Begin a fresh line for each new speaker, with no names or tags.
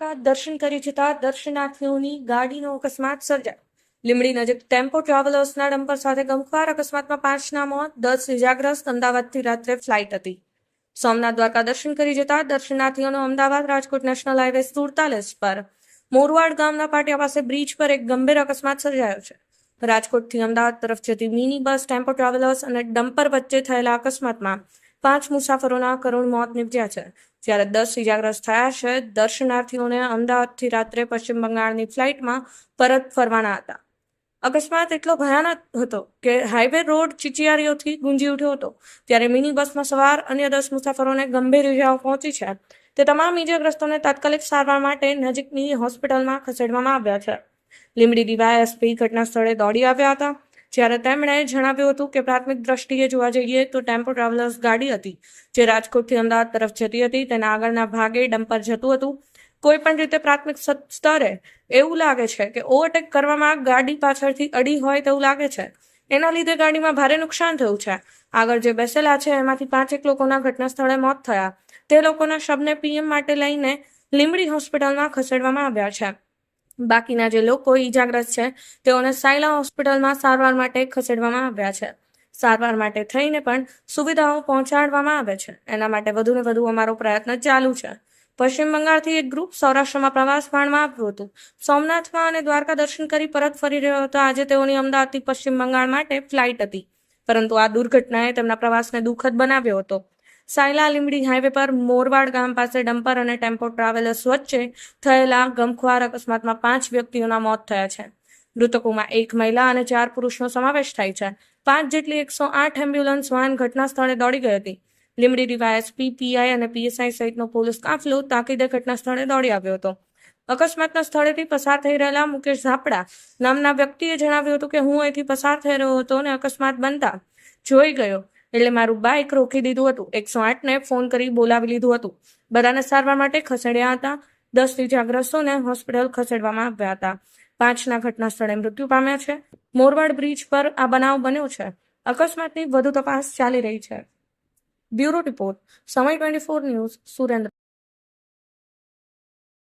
કા દર્શન કરી જતા દર્શનાર્થીઓની ગાડીનો અકસ્માત સર્જાયો. લીંબડી નજીક ટેમ્પો ટ્રાવેલર્સના ડમ્પર સાથે ગમખ્વાર અકસ્માતમાં પાંચના મોત, દસ ઇજાગ્રસ્ત, અમદાવાદથી રાત્રે ફ્લાઇટ હતી. સોમનાથ દ્વારકા દર્શન કરી જતા દર્શનાર્થીઓનો અમદાવાદ રાજકોટ નેશનલ હાઈવે સુડતાલીસ પર મોરવાડ ગામના પાટિયા પાસે બ્રિજ પર એક ગંભીર અકસ્માત સર્જાયો છે. રાજકોટથી અમદાવાદ તરફ જતી મિની બસ ટેમ્પો ટ્રાવેલર્સ અને ડમ્પર વચ્ચે થયેલા અકસ્માતમાં પાંચ મુસાફરોના કરુણ મોત નીપજ્યા છે. જ્યારે દસ ઇજાગ્રસ્ત થયા છે, દર્શનાર્થીઓને અમદાવાદથી રાત્રે પશ્ચિમ બંગાળની ફ્લાઇટમાં પરત ફરવાના હતા. અકસ્માત એટલો ભયાનક હતો કે હાઈવે રોડ ચીચિયારીઓથી ગુંજી ઉઠ્યો હતો. ત્યારે મિની બસમાં સવાર અન્ય દસ મુસાફરોને ગંભીર ઇજાઓ પહોંચી છે. તે તમામ ઇજાગ્રસ્તોને તાત્કાલિક સારવાર માટે નજીકની હોસ્પિટલમાં ખસેડવામાં આવ્યા છે. લીંબડી ડીવાયએસપી ઘટના સ્થળે દોડી આવ્યા હતા. જ્યારે તેમણે જણાવ્યું હતું કે પ્રાથમિક દ્રષ્ટિએ જોવા જઈએ તો ટેમ્પો ટ્રાવેલર્સ ગાડી હતી જે રાજકોટથી અમદાવાદ તરફ જતી હતી. તેના આગળના ભાગે ડમ્પર જતું હતું. કોઈ પણ રીતે પ્રાથમિક સ્તરે એવું લાગે છે કે ઓવરટેક કરવામાં ગાડી પાછળથી અડી હોય તેવું લાગે છે. એના લીધે ગાડીમાં ભારે નુકસાન થયું છે. આગળ જે બેસેલા છે એમાંથી પાંચેક લોકોના ઘટના સ્થળે મોત થયા. તે લોકોના શબને પીએમ માટે લઈને લીંબડી હોસ્પિટલમાં ખસેડવામાં આવ્યા છે. બાકીના જે લોકો ઈજાગ્રસ્ત છે, તેઓને સાયલા હોસ્પિટલમાં સારવાર માટે ખસેડવામાં આવ્યા છે. સારવાર માટે થઈને પણ સુવિધાઓ પહોંચાડવામાં આવે છે. એના માટે વધુને વધુ અમારો પ્રયત્ન ચાલુ છે. પશ્ચિમ બંગાળથી એક ગ્રુપ સૌરાષ્ટ્રમાં પ્રવાસ માણવા આવ્યું હતું. સોમનાથમાં અને દ્વારકા દર્શન કરી પરત ફરી રહ્યો હતો. આજે તેઓની અમદાવાદથી પશ્ચિમ બંગાળ માટે ફ્લાઇટ હતી. પરંતુ આ દુર્ઘટનાએ તેમના પ્રવાસને દુઃખદ બનાવ્યો હતો. સાયલા લીંબડી હાઈવે પર મોરવાડ ગામ પાસે ડમ્પર અને ટેમ્પો ટ્રાવેલર્સ વચ્ચે થયેલા ગમખ્વાર અકસ્માતમાં પાંચ વ્યક્તિઓના મોત થયા છે. મૃતકોમાં એક મહિલા અને ચાર પુરુષનો સમાવેશ થાય છે. પાંચ જેટલી એકસો આઠ એમ્બ્યુલન્સ વાહન ઘટના સ્થળે દોડી ગઈ હતી. લીમડી ડીવાયએસપી, પીઆઈ અને પીએસઆઈ સહિતનો પોલીસ કાફલો તાકીદે ઘટના સ્થળે દોડી આવ્યો હતો. અકસ્માતના સ્થળેથી પસાર થઈ રહેલા મુકેશ ઝાપડા નામના વ્યક્તિએ જણાવ્યું હતું કે, હું અહીંથી પસાર થઈ રહ્યો હતો અને અકસ્માત બનતા જોઈ ગયો. એટલે મારું બાઇક રોકી દીધું હતું. એકસો આઠને ફોન કરી બોલાવી લીધું હતું. બધાને સારવાર માટે ખસેડ્યા હતા. દસ ઇજાગ્રસ્તોને હોસ્પિટલ ખસેડવામાં આવ્યા હતા. પાંચના ઘટના સ્થળે મૃત્યુ પામ્યા છે. મોરવાડ બ્રિજ પર આ બનાવ બન્યો છે. અકસ્માતની વધુ તપાસ ચાલી રહી છે. Bureau report, Samay twenty four news, Surendra.